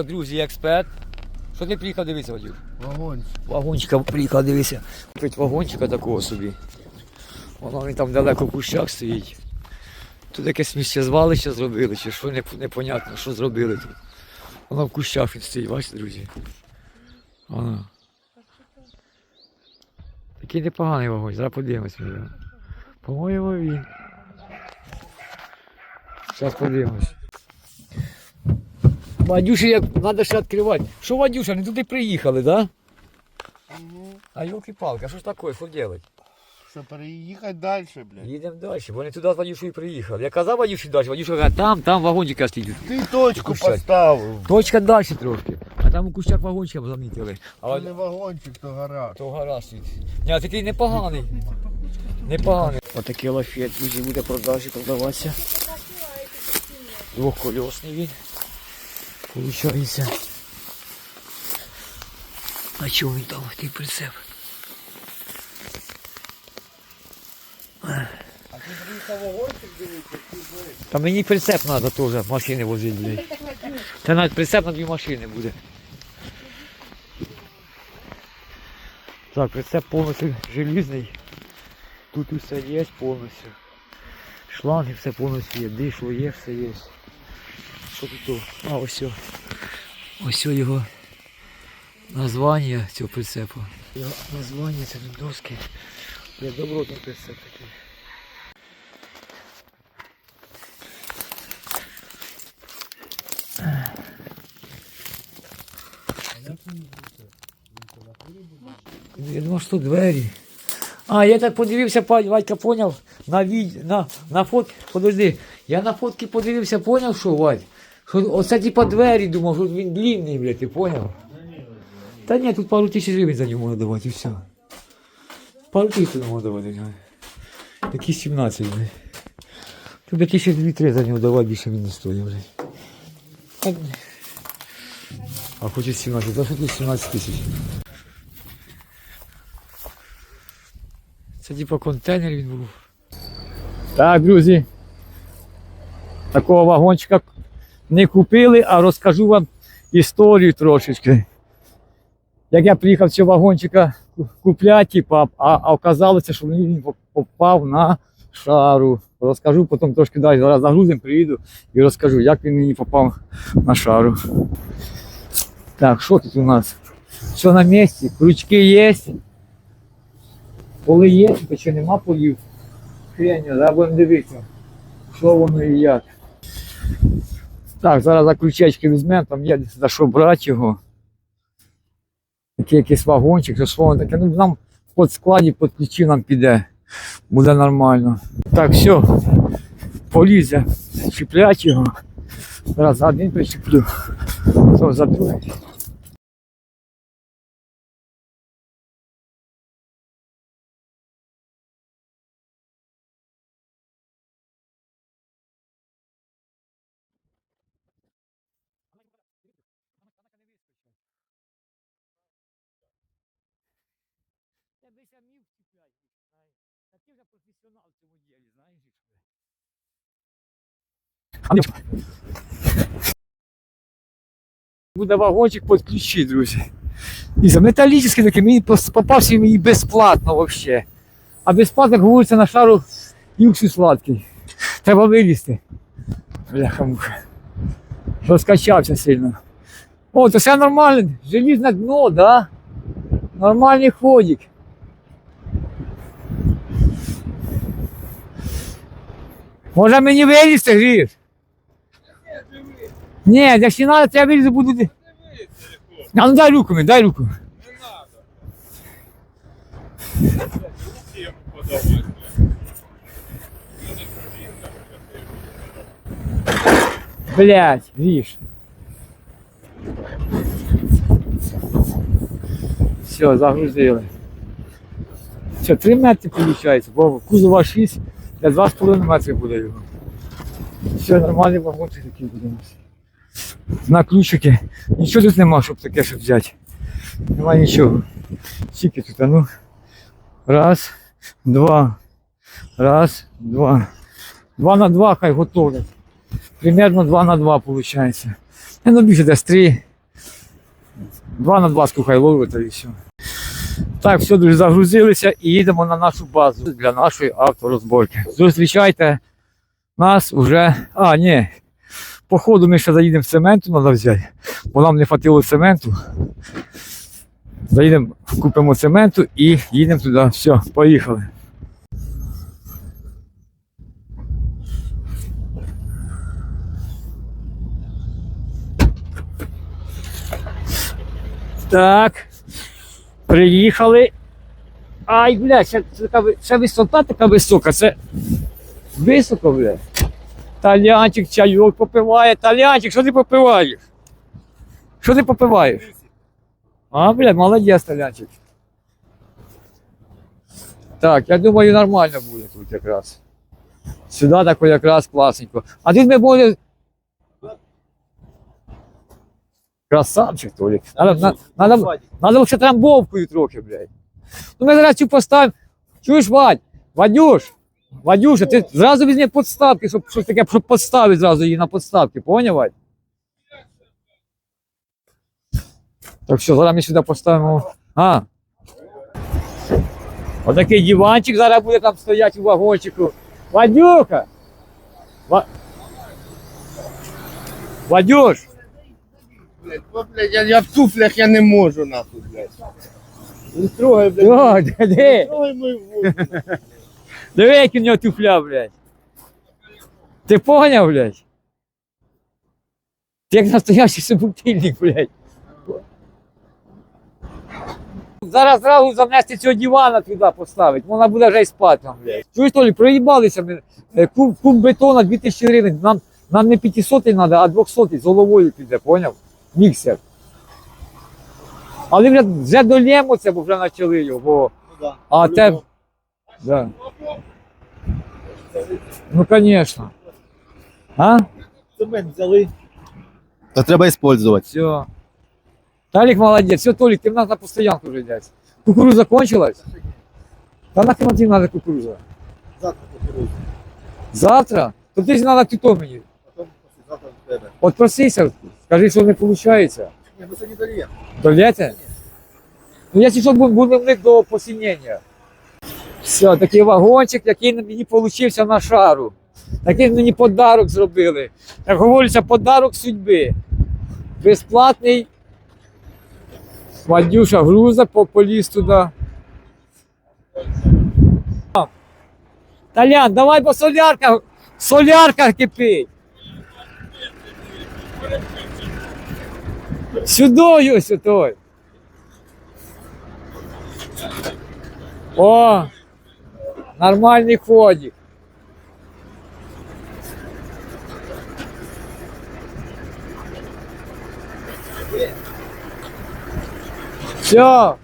Так, друзі, експерт. Що ти приїхав дивитися, Вадюш? Вагончик. Вагончика приїхав дивитися. Купить вагончика такого собі. Воно він там далеко в кущах стоїть. Тут якесь місце звалище зробили, чи що непонятно, що зробили тут. Воно в кущах він стоїть, бачите, друзі. Воно. Такий непоганий вагонь, зараз подивимось. По-моєму він. Зараз подивимось. Вадюші, як треба ще відкривати. Що, Вадюша, не туди приїхали, так? Да? А елки-палки, а що ж таке, що робити? Що переїхати далі, блядь. Їдемо далі, бо вони туди з Вадюшою приїхали. Я казав Вадюші далі, Вадюша каже, там, там вагончика стоїть. Ти точку поставив. Точка далі трошки. А там у кущах вагончика замітили. А Це не вагончик, то гараж. то гараж стоїть. Ні, а такий непоганий. Непоганий. Отакий лафет, друзі, буде продажі продаватися. Двохкольосний він. Получається. А чого він там, такий прицеп? А ти приїхав. Та мені прицеп треба теж машини возити, блядь. Та навіть прицеп на дві машини буде. Так, прицеп повністю желізний. Тут усе є повністю. Шланги все повністю є, дишло є, все є. Що тут? А, ось. Ось його названня цього прицепу. Його названня це доски. Я добротний прицеп такий. Я думав, що двері. А, я так подивився, Вадька поняв на на, на фот... Подожди, я на фотки подивився, поняв, що Вадь? Що оце типа двері, думав, що він длинний, блядь, ти поняв? Та ні, тут пару тисяч гривень за нього можна давати і все. Пару тисяч можна давати. Такі 17, блядь. Тут тисяч дві-три за нього давати, більше він не стоїть, блядь. А хоче 17, за що тут 17 тисяч? Це типа контейнер він був. Так, друзі. Такого вагончика не купили, а розкажу вам історію трошечки. Як я приїхав цього вагончика купляти, а, а оказалося, що він попав на шару. Розкажу потім трошки далі. Зараз загрузимо, приїду і розкажу, як він мені попав на шару. Так, що тут у нас? Все на місці, крючки є. Поли є, то ще нема полів. Хрень, зараз будемо дивитися, що воно і як. Так, зараз за ключечки візьмемо, там є за що брати його. Такий якийсь вагончик, що слово таке. Ну, нам під складі, під ключі нам піде. Буде нормально. Так, все. полізе, чіплять його. За один причеплю, то за другий. Самі вчіплять, знаєш. Та вже професіонал в цьому ділі, знаєш. Буде вагончик під ключі, друзі. І за металічний такий, мені попався мені безплатно взагалі. А безплатно, як говориться, на шару юксу сладкий. Треба вилізти. Бляха муха. Розкачався сильно. О, то все нормально. Желізне дно, да? Нормальний ходик. Може мені вилізти, Гріш? Ні, якщо треба, я вилізу буду. А ну дай руку мені, дай руку. Блять, Гріш. Все, загрузили. Все, 3 метри бо кузова 6, для 2,5 метри буде його. Все, нормальний вагончик такий буде у нас. На ключики. Нічого тут нема, щоб таке щоб взяти. Нема нічого. Тільки тут, а ну. Раз, два. Раз, два. Два на два хай готовлять. Примерно два на два виходить. Ну більше десь три. Два на два скухай ловити і все. Так, все, друзі, загрузилися і їдемо на нашу базу для нашої авторозборки. Зустрічайте нас уже. А, ні. Походу ми ще заїдемо цементу, треба взяти, бо нам не хватило цементу. Заїдемо, купимо цементу і їдемо туди. Все, поїхали. Так. Приїхали. Ай, бля, ще, така, ще висота така висока. Це високо, бля. Талянчик чайок попиває. Талянчик, що ти попиваєш? Що ти попиваєш? А, бля, молодець, Талянчик. Так, я думаю, нормально буде тут якраз. Сюди тако якраз класненько. А тут ми буде. Красавчик, Толік. Надо, на- надо, надо ще трамбовкою трохи, блядь. Ну ми зараз цю поставимо. Чуєш, Вадь? Вадюш? Вадюша, ти зразу візьми подставки, щоб щось таке, щоб подставити зразу її на подставки, поняв, Вадь? Так що зараз ми сюди поставимо. А. Отакий диванчик зараз буде там стояти у вагончику. Вадюха! Ва... Вадюш! Блядь, о, блядь, я, я в туфлях я не можу нахуй, блядь. Не трогай, блядь. О, Не диви, трогай мою воду. диви, як у нього туфля, блядь. Ти поняв, блядь? Ти як настоящий собутильник, блядь. Зараз зразу занести цього дивана туди поставити, вона буде вже й спати там, блядь. Чуєш, Толі, проїбалися ми. Е, Куб, куб бетона 2000 гривень. Нам, нам не 500 треба, а 200 з головою піде, поняв? Міксер. Але вже, вже долємося, бо вже почали його. Бо... Ну да. А те. Да. Ну, конечно. А? Цемент взяли. Та треба использовать. Все. Талик молодец. Все, Толик, ты в нас на постоянку уже дядь. Кукуруза кончилась? Да нахрен тебе надо кукуруза? Завтра покеруюсь. Завтра? То ти ж надо тито мені. Потім завтра в тебе. От просися, скажи, що не виходить. Ні, ми сьогодні дольємо. Довляйте? Ну я що буду в них до посінення. Все, такий вагончик, який мені получився на шару. Такий мені подарок зробили. Як говориться, подарок судьби. Безплатний. Вадюша груза по- поліз туди. Талян, давай, бо солярка, солярка кипить. Сюди ось той. О, нормальний ходик. Все.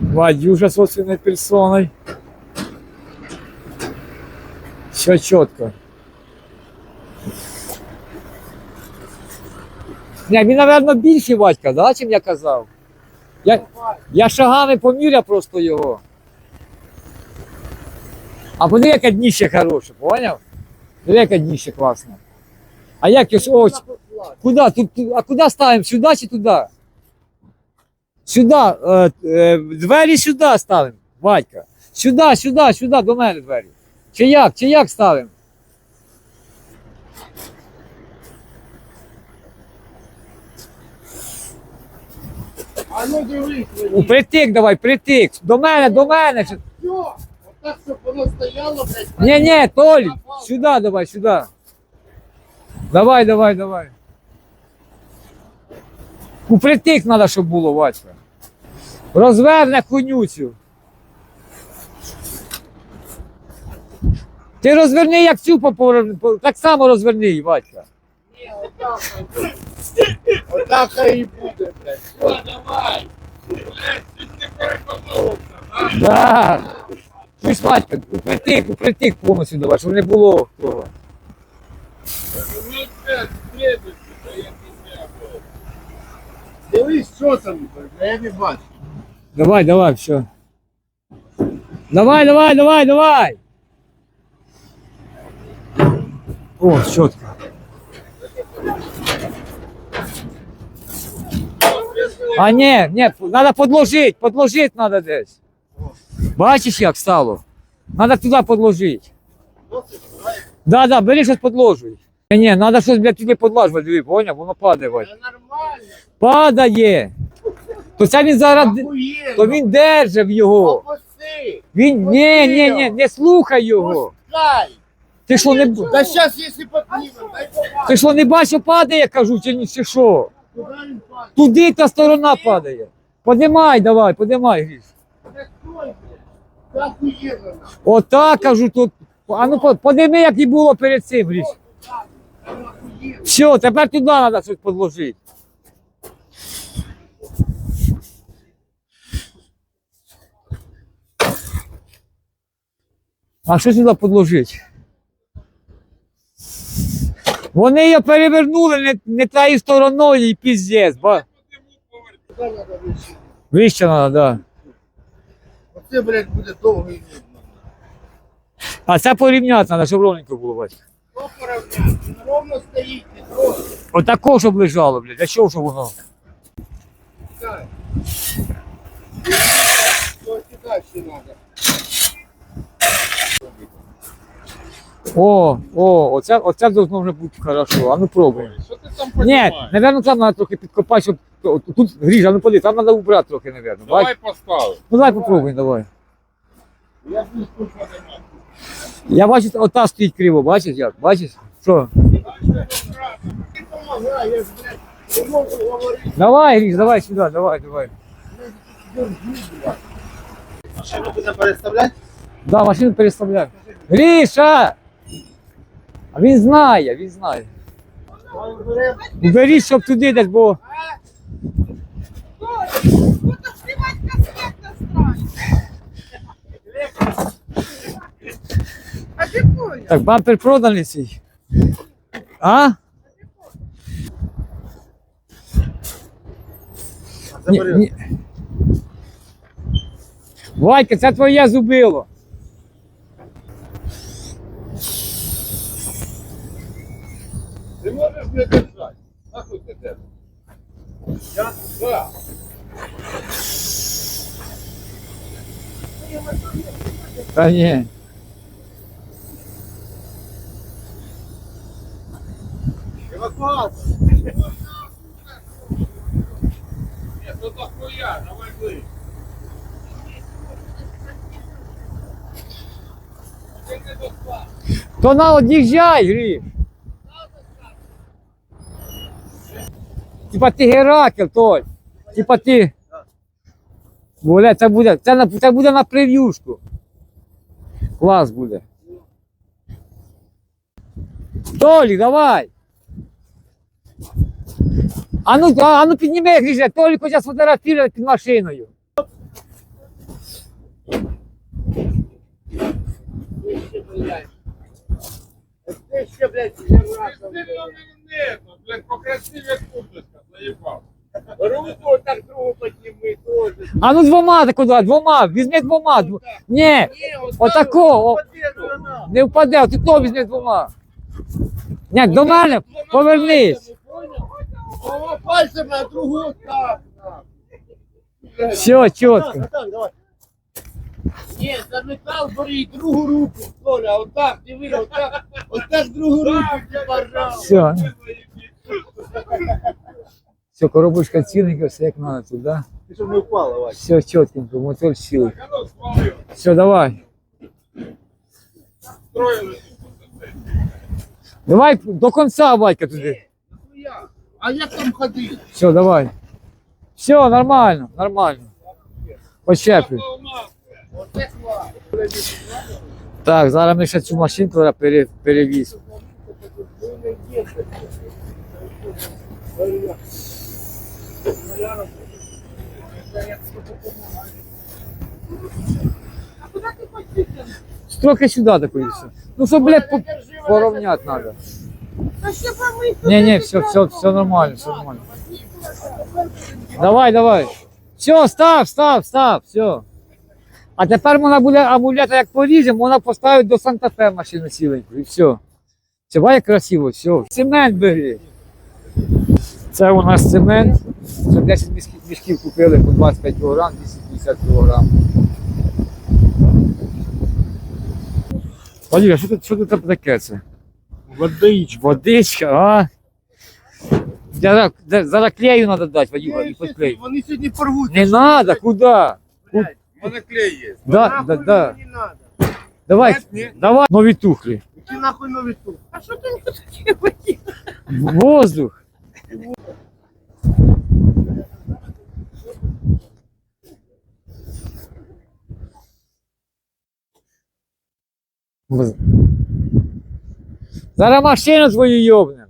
Вадюша собственной персоной. Все четко. Не, він, напевно, більший Вадька, да, чим я казав. Я, я шагами поміряв просто його. А подиви, яке дніще хороше, поняв? Диви, яке дніще класне. А як ось ось. Куди? Тут, тут- а куди ставимо? Сюди чи туди? Сюди. Е, е, двері сюди ставимо, Вадька. Сюди, сюди, сюди, до мене двері. Чи як? Чи як ставимо? А ну дивись, У притик давай, притик. До мене, до мене. Все, отак, щоб воно стояло, блядь. Ні, ні, Толь, сюди давай, сюди. Давай, давай, давай. У притик треба, щоб було, Вачка. Розверне хуйню Ти розверни, як цю по- так само розверни, її, Ватька. Отак хай і буде, блядь. Да. Чуєш, Ватька, у притик, у притик повністю давай, щоб не було того. Дивись, що там, я не бачу. Давай, давай, все. Давай, давай, давай, давай. О, чітко. А ні, ні, треба подложити, подложити треба десь. Бачиш, як стало? Треба туди подложити. Да, да, бери щось подложуй. Ні, ні, треба щось, блядь, туди подлажувати, диви, поняв, воно падає. Це нормально. Падає. То це він зараз, то він держав його. Опусти. Він, ні, ні, ні, не слухай його. Пускай. Ти що не, Да сейчас, если поднимем, дай ти що не бачив, падає, кажу, чи ні, чи що? Куда? Туди та сторона падає. Подимай давай, подимай, Гріш. Стой, блядь. Нахуй. Отак кажу тут. А ну по- подими, як і було перед цим, Гріш. Все, тепер туди треба щось подложити. А що сюди подложити? Вони її перевернули не, не тією стороною і піздець. Надо вище? Треба, да. Оце, блядь, буде довго і нудно. А це порівняти треба, щоб ровненько було бачити. Що порівняти? Він ровно стоїть, не трогай. Отако, щоб лежало, блядь. Для чого щоб воно? Сюди ще надо. О, о, оце, оце должно вже бути хорошо. А ну пробуємо. Що ти там Ні, напевно, там треба трохи підкопати, щоб тут гріжа, ну поди, там треба убрати трохи, напевно. Давай поставимо. Ну давай попробуй, давай. Я. Я бачу, ота стоїть криво, бачиш як? Бачиш? Що? Ти помагай, я ж, блядь, не можу говорити. Давай, Гріш, давай сюди, давай, давай. Машину будемо переставляти? Да, машину переставляй. Гріша! А він знає, він знає. Уберіть, щоб туди десь, бо. Так, бампер проданий цей. А? Ні, ні. Вайка, це твоє зубило. Не держати. Нахуй ти держиш? Я да. Та ні. Евакуація. Ні, то дохуя, давай. Ти. То на од'їжджай, Гріш. Типа ти Геракл, той. Типа ти. Бля, це буде, це, це буде на прев'юшку. Клас буде. Толік, давай. А ну, а, а ну підніми, Гріша, Толік хоче сфотографувати під машиною. Ти ще, блядь. Ти ще, блядь, генератор, Ти не видно, блядь, покрасиві заїбав. Руку так другу підніми, теж. А ну двома так куди, двома, візьми двома. Дв... Ні, Ні, Отако, о. Не впаде, ти то візьми двома. Ні, до мене, повернись. Двома пальцями, а другу так. Все, чітко. Ні, за метал бери другу руку, Коля, отак, диви, отак, отак другу руку. Все. Все, коробочка ціленька, все як надо туди. Ти щоб не впала, Вась. Все чітко, мотор свалив, Все, давай. Давай до кінця, Вадька, туди. А як там ходити? Все, давай. Все, нормально, нормально. Почепи. Так, зараз ми ще цю машинку зараз пере, перевізимо. А куда ты хочешь? Трохи сюди такої все. Ну, щоб, блядь, по- порівняти треба. Ні, ні, все, все, все нормально, все нормально. Давай, давай. Все, став, став, став, все. А тепер вона буде амулета, як поріжемо, вона поставить до Санта-Фе машину сіленьку і все. Це бає красиво, все. Цемент бери. Це у нас цемент. Це 10 мішків, мішків купили по 25 кг, 250 кг. Валерія, що тут, що тут таке це? Водичка. Водичка, а? Зараз, зараз клею треба дати, Вадюха, і підклею. Вони сьогодні порвуть. Не треба, куди? У мене клей є. Да, да, да. Не надо. Давай, Ні. давай нові тухлі. Які нахуй нові тут? А що ти не хотів? Воздух. Зараз машину твою йобнем.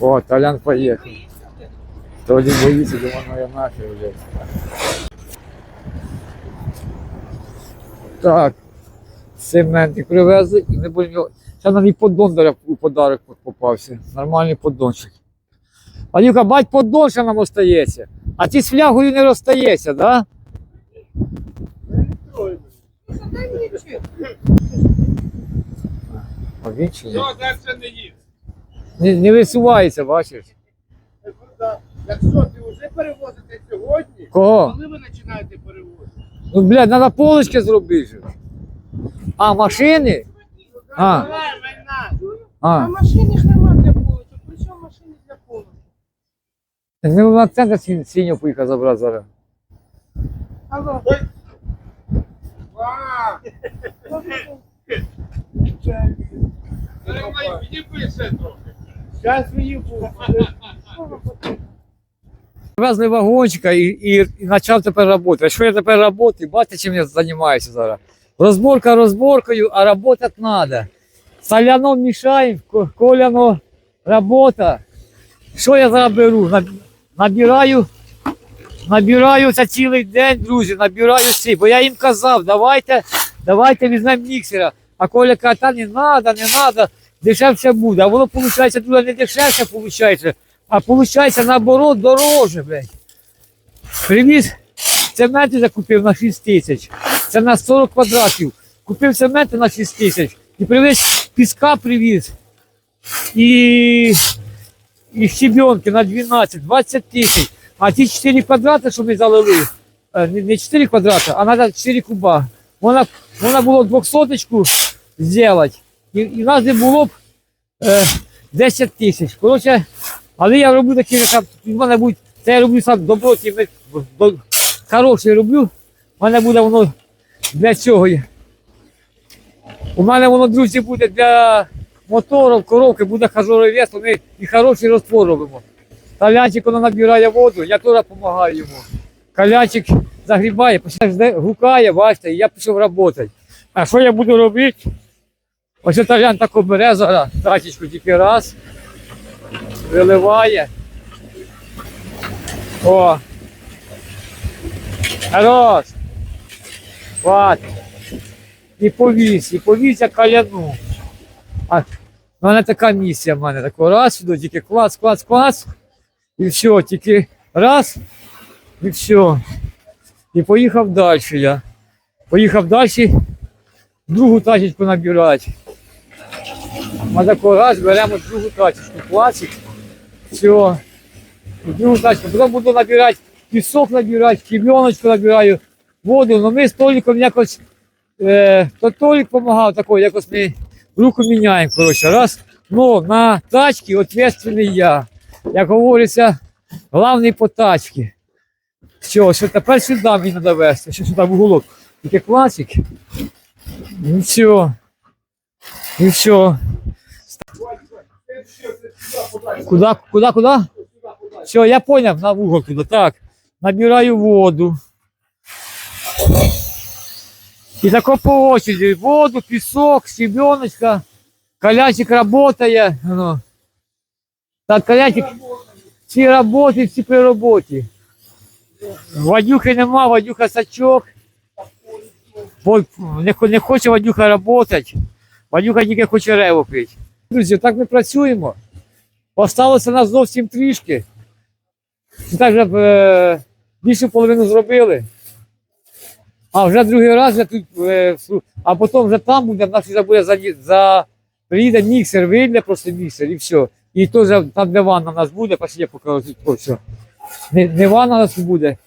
О, Толян поїхав. Тоді боїться, думаю, ну я нахер вже. Так. Цементик привезли і не будемо. його- Це нам і поддон даря- у подарок попався. Нормальний поддончик. Анюка, бать поддон ще нам остається. А ти з флягою не розстаєшся, да? А він чи ні? Все, далі не їсть. Не, не висувається, бачиш. Якщо ти вже перевозите сьогодні, Кого? коли ви починаєте перевозити? Ну, блядь, треба полочки зробити. же. А, машини? А. А а. машини ж нема для полочок. При чому машини для полочок? Так не на центр поїхав забрати зараз. Алло. Ще трохи. Зараз виїбу. Вагончика і, і, і почав тепер працювати. А що я тепер працюю? Бачите, чим я займаюся зараз? Розборка розборкою, а працювати треба. Соляно мішаємо, коляно робота. Що я зараз беру? Наб- Набираю, набираю це цілий день, друзі, набираю всі. Бо я їм казав, давайте, давайте візьмемо міксера. А Коля каже, та не треба, не треба, дешевше буде. А воно виходить, дуже не дешевше виходить, а виходить наоборот дороже, блядь. Привіз цементи закупив на 6 тисяч. Це на 40 квадратів. Купив цементи на 6 тисяч. І привіз піска привіз. І, і щебенки на 12, 20 тисяч. А ті 4 квадрати, що ми залили, е, не не 4 квадрати, а треба 4 куба. Вона, вона було 200 зробити. І, і в нас не було б е, 10 тисяч. Коротше, але я роблю такі, як в мене будуть, це я роблю сам доброті, хороший роблю. У мене буде воно для цього. У мене воно, друзі, буде для моторів, коробки, буде хажоровий вес, ми і хороший розтвор робимо. Калянчик воно набирає воду, я теж допомагаю йому. Калянчик загрібає, гукає, бачите, і я пішов працювати. А що я буду робити? Ось Талян тако бере зараз, тачечку тільки раз, виливає. О. Хорош. Хватить. І повіз, і повіз я каляну. А в мене така місія в мене. Тако раз сюди, тільки клац, клац, клац. І все, тільки раз, і все. І поїхав далі я. Поїхав далі, другу тачечку набирати. Ми тако раз беремо другу тачечку, класик. Все. Другу тачку. Потім буду набирати пісок набирати, щебеночку набираю, воду. Но ми з Толіком якось, е, то Толік допомагав такой, якось ми руку міняємо. Коротше, раз. Ну, на тачці відповідальний я. Як говориться, головний по тачці. Все, що тепер сюди мені треба вести, що сюди в уголок. Тільки класик. І все. І все. Куда, куда, куда? Все, я понял, на угол туда. Так, набираю воду. И тако по очереди. Воду, песок, щебеночка. Колячик работает. Ну. Так, колячик всі роботи, всі при роботі. Вадюхи нема, Вадюха сачок. Не, не хоче Вадюха працювати. Ванюха тільки хоче рево пити. Друзі, так ми працюємо. Осталося нас зовсім трішки. І Так вже е, більшу половину зробили. А вже другий раз вже тут, е, а потім вже там буде, в нас вже буде за, за приїде міксер, вийде просто міксер і все. І то там, де ванна в нас буде, пошли я покажу ось все. Не, не ванна у нас буде,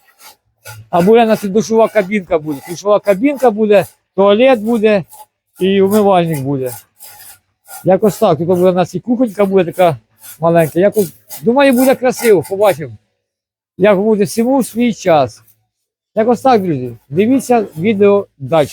а буде у нас і душова кабінка буде. Душова кабінка буде, туалет буде і умивальник буде. Якось так. Тут буде у нас і кухонька буде така маленька. Якось, думаю, буде красиво, побачимо. Як буде всьому в свій час. Якось так, друзі. Дивіться відео далі.